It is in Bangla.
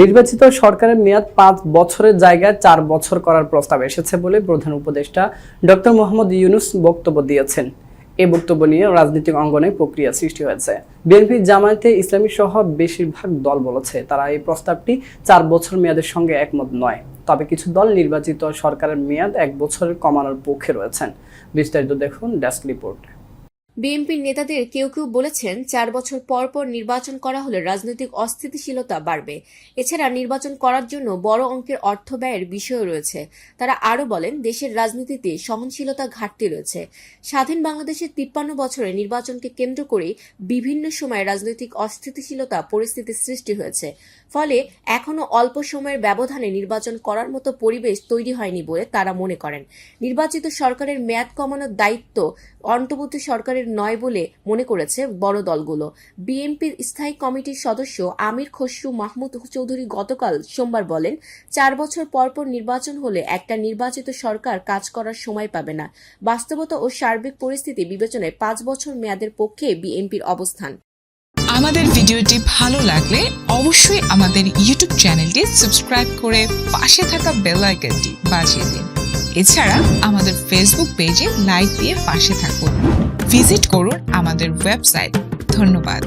নির্বাচিত সরকারের মেয়াদ পাঁচ বছরের জায়গায় চার বছর করার প্রস্তাব এসেছে বলে প্রধান উপদেষ্টা ডক্টর মোহাম্মদ ইউনুস বক্তব্য দিয়েছেন। এই বক্তব্য নিয়ে রাজনৈতিক অঙ্গনে প্রক্রিয়া সৃষ্টি হয়েছে। বিএনপি জামায়াতে ইসলামী সহ বেশিরভাগ দল বলেছে, তারা এই প্রস্তাবটি চার বছর মেয়াদের সঙ্গে একমত নয়। তবে কিছু দল নির্বাচিত সরকারের মেয়াদ এক বছরের কমানোর পক্ষে রয়েছেন। বিস্তারিত দেখুন ডেস্ক রিপোর্ট। বিএনপির নেতাদের কেউ কেউ বলেছেন চার বছর পর পর নির্বাচন করা হলে রাজনৈতিক অস্থিতিশীলতা বাড়বে। এছাড়া নির্বাচন করার জন্য বড় অঙ্কের অর্থ ব্যয়ের বিষয় রয়েছে। তারা আরও বলেন, দেশের রাজনীতিতে সহনশীলতা ঘাটতি রয়েছে। স্বাধীন বাংলাদেশের তিপ্পান্ন বছরে নির্বাচনকে কেন্দ্র করে বিভিন্ন সময় রাজনৈতিক অস্থিতিশীলতা পরিস্থিতির সৃষ্টি হয়েছে। ফলে এখনও অল্প সময়ের ব্যবধানে নির্বাচন করার মতো পরিবেশ তৈরি হয়নি বলে তারা মনে করেন। নির্বাচিত সরকারের মেয়াদ কমানোর দায়িত্ব অন্তর্বর্তী সরকারের নয় বলে মনে করেছে বড় দলগুলো। বিএনপির স্থায়ী কমিটির সদস্য আমির খসরু মাহমুদ চৌধুরী গতকাল সোমবার বলেন, চার বছর পর পর নির্বাচন হলে একটা নির্বাচিত সরকার কাজ করার সময় পাবে না। বাস্তবতা ও সার্বিক পরিস্থিতি বিবেচনায় পাঁচ বছর মেয়াদের পক্ষে বিএনপির অবস্থান। আমাদের ভিডিওটি ভালো লাগলে অবশ্যই আমাদের ইউটিউব চ্যানেলটি সাবস্ক্রাইব করে পাশে থাকা বেল আইকনটি বাজিয়ে দিন। এছাড়া আমাদের ফেসবুক পেজে লাইক দিয়ে পাশে থাকুন। ভিজিট করুন আমাদের ওয়েবসাইট। ধন্যবাদ।